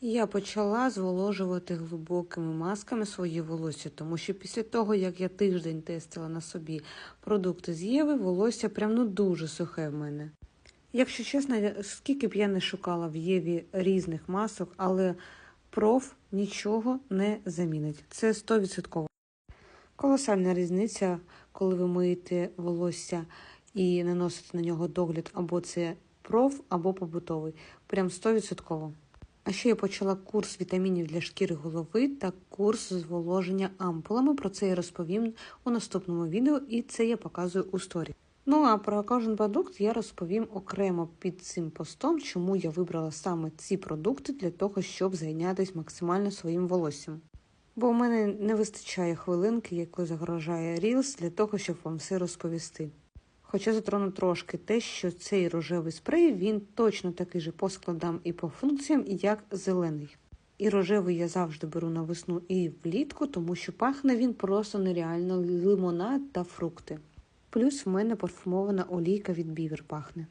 Я почала зволожувати глибокими масками своє волосся, тому що після того, як я тиждень тестила на собі продукти з Єви, волосся прям ну дуже сухе в мене. Якщо чесно, скільки б я не шукала в Єві різних масок, але проф нічого не замінить. Це 100%. Колосальна різниця, коли ви миєте волосся і наносите на нього догляд, або це проф, або побутовий. Прям 100%. А ще я почала курс вітамінів для шкіри голови та курс зволоження ампулами. Про це я розповім у наступному відео, і це я показую у сторі. Ну а про кожен продукт я розповім окремо під цим постом, чому я вибрала саме ці продукти для того, щоб зайнятися максимально своїм волоссям. Бо в мене не вистачає хвилинки, якої загрожає Reels, для того, щоб вам все розповісти. Хоча затрону трошки те, що цей рожевий спрей він точно такий же по складам і по функціям, як зелений. І рожевий я завжди беру на весну і влітку, тому що пахне він просто нереально лимонад та фрукти. Плюс в мене парфумована олійка від бівер пахне.